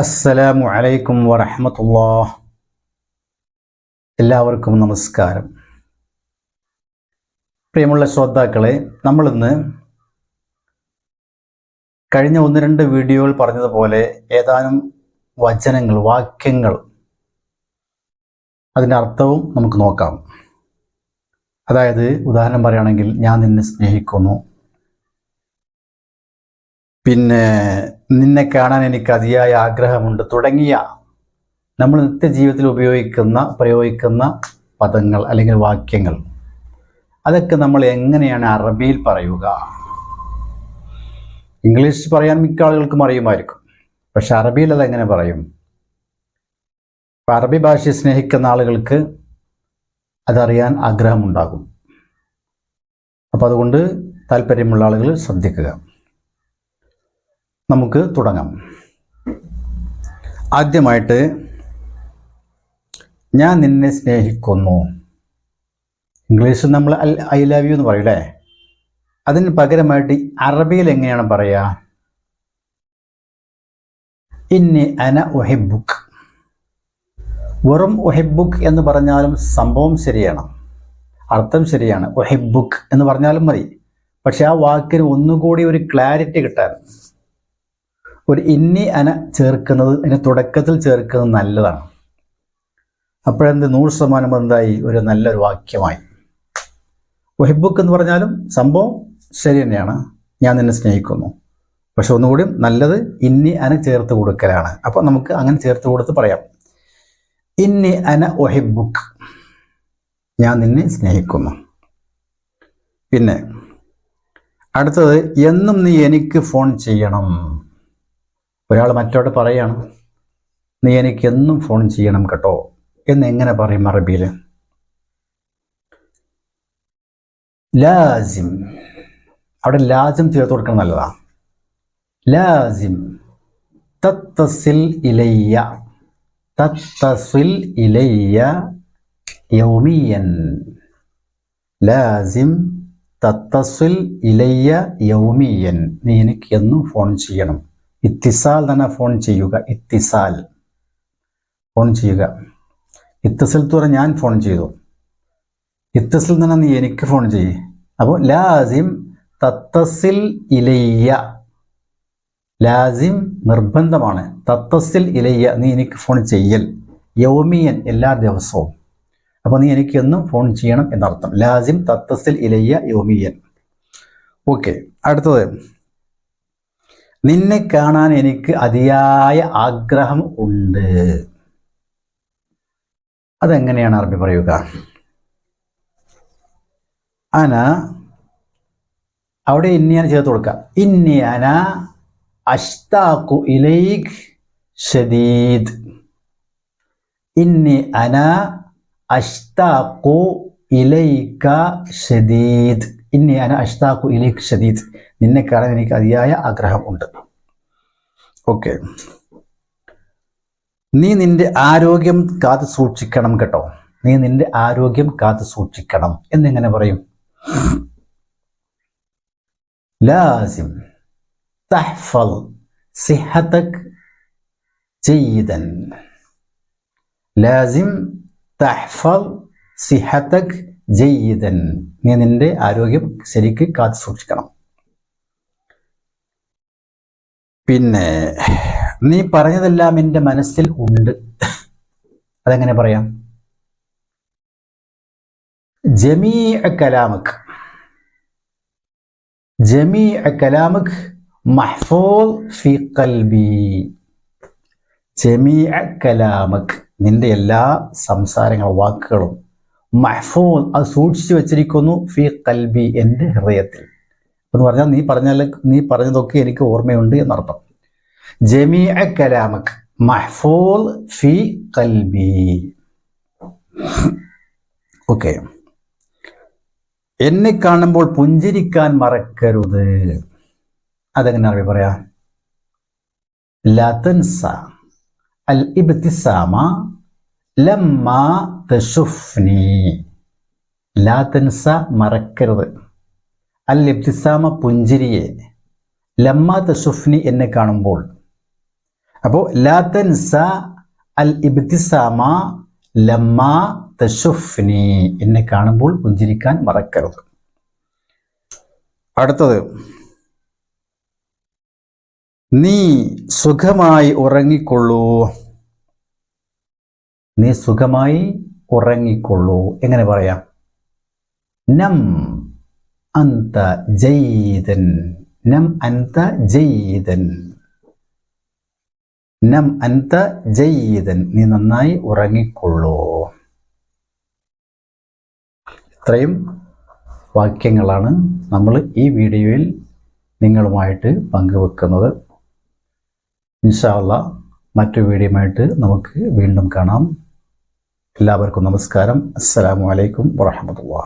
അസ്സലാമു അലൈക്കും വറഹ്മത്തുള്ളാഹ്. എല്ലാവർക്കും നമസ്കാരം. പ്രിയമുള്ള ശ്രോതാക്കളെ നമ്മളിന്ന് കഴിഞ്ഞ ഒന്ന് രണ്ട് വീഡിയോകൾ പറഞ്ഞതുപോലെ ഏതാനും വചനങ്ങൾ വാക്യങ്ങൾ അതിന്റെ അർത്ഥവും നമുക്ക് നോക്കാം. അതായത് ഉദാഹരണം പറയുകയാണെങ്കിൽ ഞാൻ നിന്നെ സ്നേഹിക്കുന്നു. പിന്നെ നിന്നെ കാണാൻ എനിക്ക് അതിയായ ആഗ്രഹമുണ്ട്. തുടങ്ങിയ നമ്മൾ നിത്യജീവിതത്തിൽ ഉപയോഗിക്കുന്ന പ്രയോഗിക്കുന്ന പദങ്ങൾ അല്ലെങ്കിൽ വാക്യങ്ങൾ. അതൊക്കെ നമ്മൾ എങ്ങനെയാണ് അറബിയിൽ പറയുക? ഇംഗ്ലീഷ് പറയാൻ മിക്ക ആളുകൾക്കും അറിയുമായിരിക്കും. പക്ഷെ അറബിയിൽ അതെങ്ങനെ പറയും? അറബി ഭാഷയെ സ്നേഹിക്കുന്ന ആളുകൾക്ക് അതറിയാൻ ആഗ്രഹമുണ്ടാകും. അപ്പോൾ അതുകൊണ്ട് താല്പര്യമുള്ള ആളുകൾ ശ്രദ്ധിക്കുക. നമുക്ക് തുടങ്ങാം. ആദ്യമായിട്ട് ഞാൻ നിന്നെ സ്നേഹിക്കുന്നു. ഇംഗ്ലീഷിൽ നമ്മൾ ഐ ലവ് യു എന്ന് പറയും അല്ലേ അതിന് പകരമായിട്ട് അറബിയിൽ എങ്ങനെയാണ് പറയുക ഇന്നി അന ഒഹിബുക്ക് വെറും ഒഹിബുക്ക് എന്ന് പറഞ്ഞാലും സംഭവം ശരിയാണ്. അർത്ഥം ശരിയാണ്. ഒഹിബുക്ക് എന്ന് പറഞ്ഞാലും മതി. പക്ഷെ ആ വാക്കിന് ഒന്നുകൂടി ഒരു ക്ലാരിറ്റി കിട്ടാൻ. ഒരു ഇന്നി അന ചേർക്കുന്നത് അതിന് തുടക്കത്തിൽ ചേർക്കുന്നത് നല്ലതാണ്. അപ്പോഴെന്ത്? നൂറ് ശതമാനം എന്തായി? ഒരു നല്ലൊരു വാക്യമായി. ഒഹിബുക്ക് എന്ന് പറഞ്ഞാലും സംഭവം ശരി തന്നെയാണ്. ഞാൻ നിന്നെ സ്നേഹിക്കുന്നു. പക്ഷെ ഒന്നുകൂടി നല്ലത് ഇന്നി അന ചേർത്ത് കൊടുക്കലാണ്. അപ്പോൾ നമുക്ക് അങ്ങനെ ചേർത്ത് കൊടുത്ത് പറയാം. ഇന്നി അന ഒഹിബുക്ക് ഞാൻ നിന്നെ സ്നേഹിക്കുന്നു. പിന്നെ അടുത്തത് എന്നും നീ എനിക്ക് ഫോൺ ചെയ്യണം. ഒരാൾ മറ്റോട് പറയാണ് നീ എനിക്കെന്നും ഫോൺ ചെയ്യണം കേട്ടോ എന്ന് എങ്ങനെ പറയും അറബിയിൽ ലാസിം. അവിടെ ലാസിം ചേർത്ത് കൊടുക്കണം നല്ലതാ. ലാസിം. തത്തസിൽ ഇലയ്യ. തത്തസിൽ ഇലയ്യ യൗമിയൻ. ലാസിം. തത്തസിൽ ഇലയ്യ യൗമിയൻ. നീ എനിക്ക് എന്നും ഫോൺ ചെയ്യണം. ഇത്തിസാൽ തന്നെ ഫോൺ ചെയ്യുക? ഇത്തിസാൽ. ഫോൺ ചെയ്യുക. ഇത്തസിൽ തുറ ഞാൻ ഫോൺ ചെയ്തു. ഇത്തസിൽ തന്നെ നീ എനിക്ക് ഫോൺ ചെയ്യ്. അപ്പോൾ ലാസിം തത്തസിൽ ഇലയ്യ. ലാസിം നിർബന്ധമാണ്. തത്തസിൽ ഇലയ്യ നീ എനിക്ക് ഫോൺ ചെയ്യൽ. യൗമിയൻ എല്ലാ ദിവസവും. അപ്പോൾ നീ എനിക്ക് എന്നും ഫോൺ ചെയ്യണം എന്നർത്ഥം. ലാസിം തത്തസിൽ ഇലയ്യ യൗമിയൻ. ഓക്കെ അടുത്തത്. നിന്നെ കാണാൻ എനിക്ക് അതിയായ ആഗ്രഹം ഉണ്ട്. അതെങ്ങനെയാണ് അറബി പറയുക? അന അവിടെ ഇന്നിയാണ് ചേർത്ത് കൊടുക്കുക. ഇന്നി അന അഷ്താഖു ഇലൈഖ് ഷദീദ്. ഇന്നി അന അഷ്താഖു ഇലൈക ഷദീദ്. ഇന്നി അന അഷ്താഖു ഇലേക്ക് ഷദീദ്. നിന്നെ കാണാൻ എനിക്ക് അതിയായ ആഗ്രഹം ഉണ്ട്. ഓക്കെ. നീ നിന്റെ ആരോഗ്യം കാത്തു സൂക്ഷിക്കണം കേട്ടോ. നീ നിന്റെ ആരോഗ്യം കാത്തു സൂക്ഷിക്കണം. എന്നിങ്ങനെ പറയും. ലാസിം തഹ്ഫൽ സിഹതക് ജയ്യിദൻ ലാസിം തഹ്ഫൽ സിഹതക് ജയ്യിദൻ നീ നിന്റെ ആരോഗ്യം ശരിക്ക് കാത്തു സൂക്ഷിക്കണം. പിന്നെ നീ പറഞ്ഞതെല്ലാം എന്റെ മനസ്സിൽ ഉണ്ട്. അതെങ്ങനെ പറയാം? ജമീ കലാമക് ജമീ കലാമക് മഹ്ഫൂൽ ഫി കൽബി ജമീ കലാമക് നിന്റെ എല്ലാ സംസാരങ്ങളും വാക്കുകളും മഹ്ഫൂൽ അത് സൂക്ഷിച്ചു വെച്ചിരിക്കുന്നു ഫി കൽബി എന്റെ ഹൃദയത്തിൽ. എന്ന് പറഞ്ഞാൽ നീ പറഞ്ഞാൽ നീ പറഞ്ഞതൊക്കെ എനിക്ക് ഓർമ്മയുണ്ട് എന്നർത്ഥം. ജമീഅ കലാമക് മഹഫൂൽ ഫി കൽബി ഓക്കെ. എന്നെ കാണുമ്പോൾ പുഞ്ചിരിക്കാൻ മറക്കരുത്. അതെങ്ങനെ അറിയാം പറയാ? ലതൻസ അൽ ഇബ്തിസാമ ലമ്മ തഷുഫ്നി ലാതൻസ മറക്കരുത്. അൽ ഇബ്തിസാമ പുഞ്ചിരിയെ. ലമ്മ തഷുഫ്നി എന്നെ കാണുമ്പോൾ. അപ്പോൾ ലാ അൽ ഇബ്തിസാമ ലമ്മ തഷുഫ്നി എന്നെ കാണുമ്പോൾ പുഞ്ചിരിക്കാൻ മറക്കരുത്. അടുത്തത്. നീ സുഖമായി ഉറങ്ങിക്കൊള്ളൂ. നീ സുഖമായി ഉറങ്ങിക്കൊള്ളൂ. എങ്ങനെ പറയാം? നം അന്ത ജയ്തൻ. നം അന്ത ജയ്തൻ. നം അന്ത ജയ്തൻ. നീ നന്നായി ഉറങ്ങിക്കൊള്ളൂ. ഇത്രയും വാക്യങ്ങളാണ് നമ്മൾ ഈ വീഡിയോയിൽ നിങ്ങളുമായിട്ട് പങ്കുവെക്കുന്നത്. ഇൻഷാല്ല മറ്റു വീഡിയോയുമായിട്ട് നമുക്ക് വീണ്ടും കാണാം. എല്ലാവർക്കും നമസ്കാരം. അസ്സലാമു അലൈക്കും വറഹമത്തുള്ള